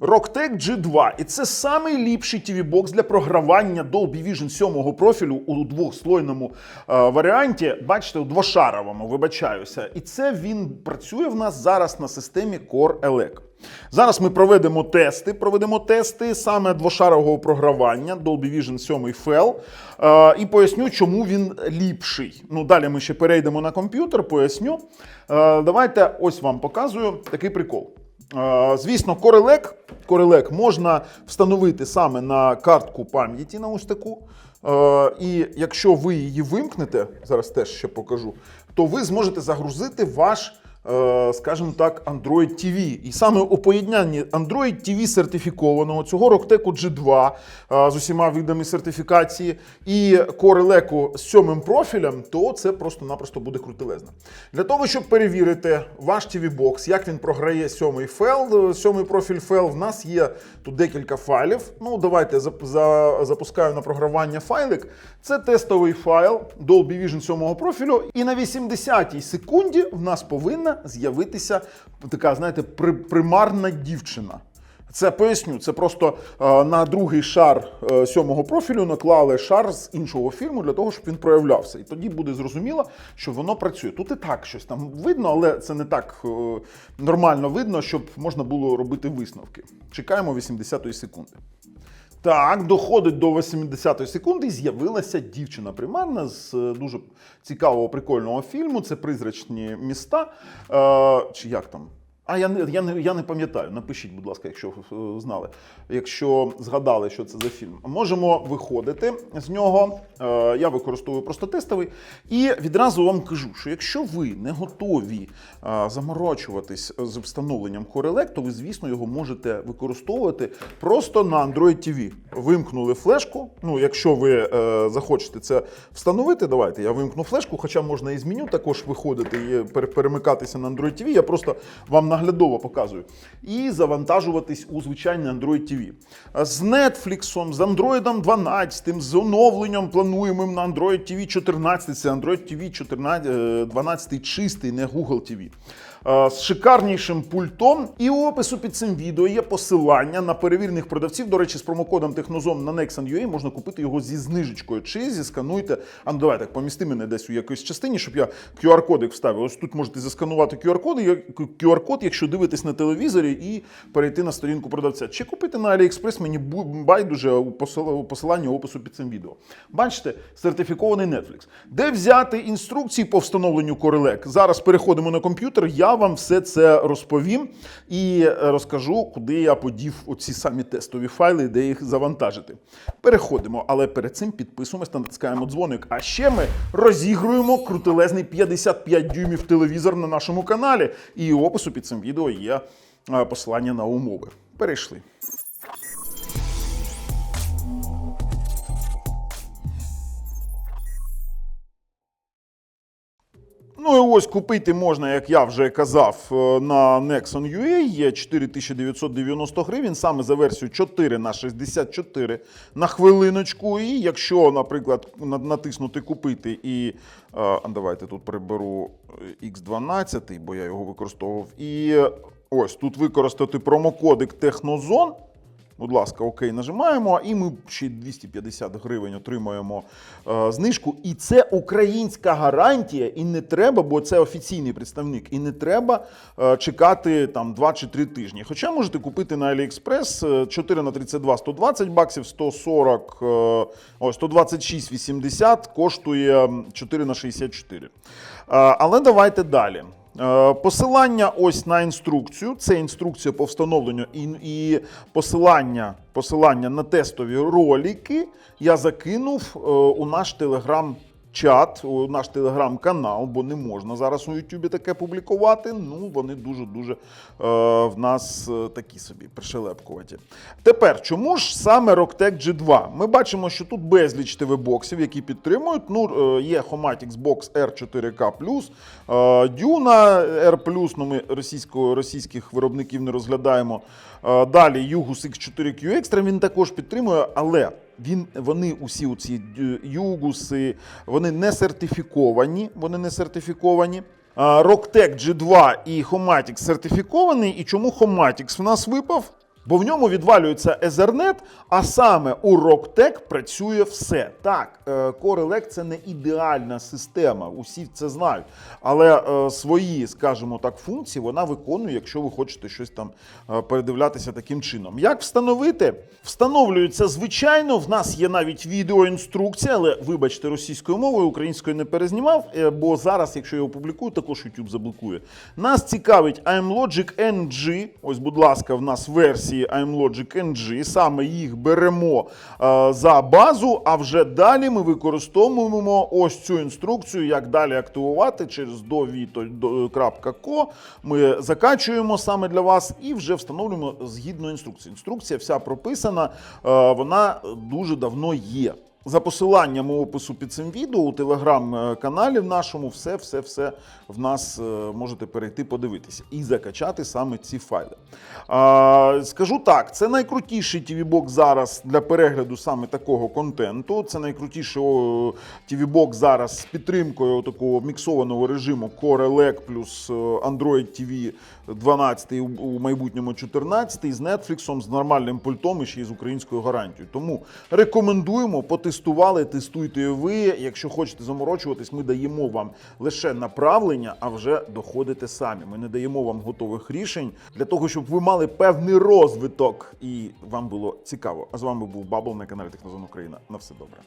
Rocktec G2. І це самий ліпший TV-бокс для програвання Dolby Vision 7 профілю у двохслойному е, варіанті. Бачите, у двошаровому, вибачаюся. І це він працює в нас зараз на системі Core Elec. Зараз ми проведемо тести. Проведемо тести саме двошарового програвання Dolby Vision 7 FL. Е, і поясню, чому він ліпший. Ну, далі ми ще перейдемо на комп'ютер, поясню. Е, давайте ось вам показую такий прикол. Звісно, корелек, корелек можна встановити саме на картку пам'яті на ось таку. І якщо ви її вимкнете, зараз теж ще покажу, то ви зможете загрузити ваш, скажімо так, Android TV. І саме у поєднанні Android TV сертифікованого, цього Rocktec G2 е, з усіма видами сертифікації і Core з сьомим профілем, то це просто-напросто буде крутелезно. Для того, щоб перевірити ваш TV-бокс, як він програє сьомий файл, сьомий профіль файл, в нас є тут декілька файлів. Ну, давайте запускаю на програвання файлик. Це тестовий файл Dolby Vision 7 профілю. І на 80-й секунді в нас повинна з'явитися така, знаєте, при- примарна дівчина. Це поясню. Це просто е, на другий шар е, сьомого профілю наклали шар з іншого фільму для того, щоб він проявлявся. І тоді буде зрозуміло, що воно працює. Тут і так щось там видно, але це не так е, нормально видно, щоб можна було робити висновки. Чекаємо 80-ї секунди. Так, доходить до 80-ї секунди і з'явилася дівчина примарна з е, дуже цікавого прикольного фільму. Це призрачні міста. Е, чи як там? А я не, я не, я не пам'ятаю. Напишіть, будь ласка, якщо е, знали, якщо згадали, що це за фільм. Можемо виходити з нього. Е, я використовую просто тестовий. І відразу вам кажу, що якщо ви не готові е, заморочуватись з встановленням Corelec, то ви, звісно, його можете використовувати просто на Android TV. Вимкнули флешку. Ну, якщо ви захочете це встановити, давайте я вимкну флешку, хоча можна і з меню також виходити і перемикатися на Android TV. Я просто вам наглядово показую. І завантажуватись у звичайний Android TV. З Netflix, з Android 12, з оновленням плануємим на Android TV 14. Це Android TV 14, е, 12 чистий, не Google TV. Е, З шикарнішим пультом. І у опису під цим відео є посилання на перевірених продавців. До речі, з промокодом Технозон на Nexon.ua можна купити його зі знижечкою. Чи зіскануйте. А ну давай так, помісти мене десь у якоїсь частині, щоб я QR-кодик вставив. Ось тут можете засканувати QR-код, QR-код, якщо дивитесь на телевізорі, і перейти на сторінку продавця. Чи купити на AliExpress мені байдуже у посиланні опису під цим відео. Бачите, сертифікований Netflix. Де взяти інструкції по встановленню Corelec? Зараз переходимо на комп'ютер. Я вам все це розповім і е, розкажу, куди я подів оці самі тестові файли, де їх завантажити. Переходимо, але перед цим підписуємось та натискаємо дзвоник. А ще ми розігруємо крутелезний 55 дюймів телевізор на нашому каналі. І опису під цим відео є е, посилання на умови. Перейшли. Ось купити можна, як я вже казав, е, на Nexon.ua є 4990 гривень, саме за версію 4 на 64 на хвилиночку. І якщо, наприклад, натиснути купити і е, давайте тут приберу е, X12, бо я його використовував. І е, ось тут використати промокодик Технозон. Будь ласка, окей, нажимаємо, і ми ще 250 гривень отримуємо е, знижку. І це українська гарантія, і не треба, бо це офіційний представник, і не треба е, чекати там 2 чи 3 тижні. Хоча можете купити на е, 4 на 32 120 баксів, 140, е, ой, 126,80 коштує 4 на 64. Е, але давайте далі. Е, Посилання ось на інструкцію. Це інструкція по встановленню і, посилання, посилання на тестові ролики я закинув е, у наш телеграм-чат, у наш телеграм-канал, бо не можна зараз у Ютубі таке публікувати. Ну, вони дуже-дуже е, в нас е, такі собі пришелепкуваті. Тепер, чому ж саме Rocktec G2? Ми бачимо, що тут безліч ТВ-боксів, які підтримують. Ну, е, є Homatix Box R4K+, е, Duna R+, ну ми російського, російських виробників не розглядаємо. Далі Yugus X4Q Extra він також підтримує, але він, вони усі ці Югуси, вони не сертифіковані. Вони не сертифіковані. Роктек Rocktec G2 і Homatix сертифікований. І чому Хоматікс в нас випав? Бо в ньому відвалюється Ethernet, а саме у Rocktech працює все. Так, е, Core Elect – це не ідеальна система, усі це знають. Але е, свої, скажімо так, функції вона виконує, якщо ви хочете щось там е, передивлятися таким чином. Як встановити? Встановлюється звичайно. В нас є навіть відеоінструкція, але вибачте, російською мовою, українською не перезнімав, бо зараз, якщо я опублікую, також YouTube заблокує. Нас цікавить IMLogic NG. Ось, будь ласка, в нас версії IMLogic NG. Саме їх беремо е, за базу, а вже далі ми використовуємо ось цю інструкцію, як далі активувати через dovito.co. Ми закачуємо саме для вас і вже встановлюємо згідно інструкції. Інструкція вся прописана, е, вона дуже давно є. За посиланням у опису під цим відео у телеграм-каналі в нашому все, все, все в нас е, можете перейти подивитися і закачати саме ці файли. А, скажу так, це найкрутіший TV-бокс зараз для перегляду саме такого контенту. Це найкрутіший о, TV-бокс зараз з підтримкою такого міксованого режиму Core Elec плюс е, Android TV 12 у майбутньому 14 з Netflix, з нормальним пультом і ще й з українською гарантією. Тому рекомендуємо, потестували, тестуйте ви. Якщо хочете заморочуватись, ми даємо вам лише направлення, а вже доходите самі. Ми не даємо вам готових рішень для того, щоб ви мали певний розвиток і вам було цікаво. А з вами був Бабл на каналі Технозон Україна. На все добре.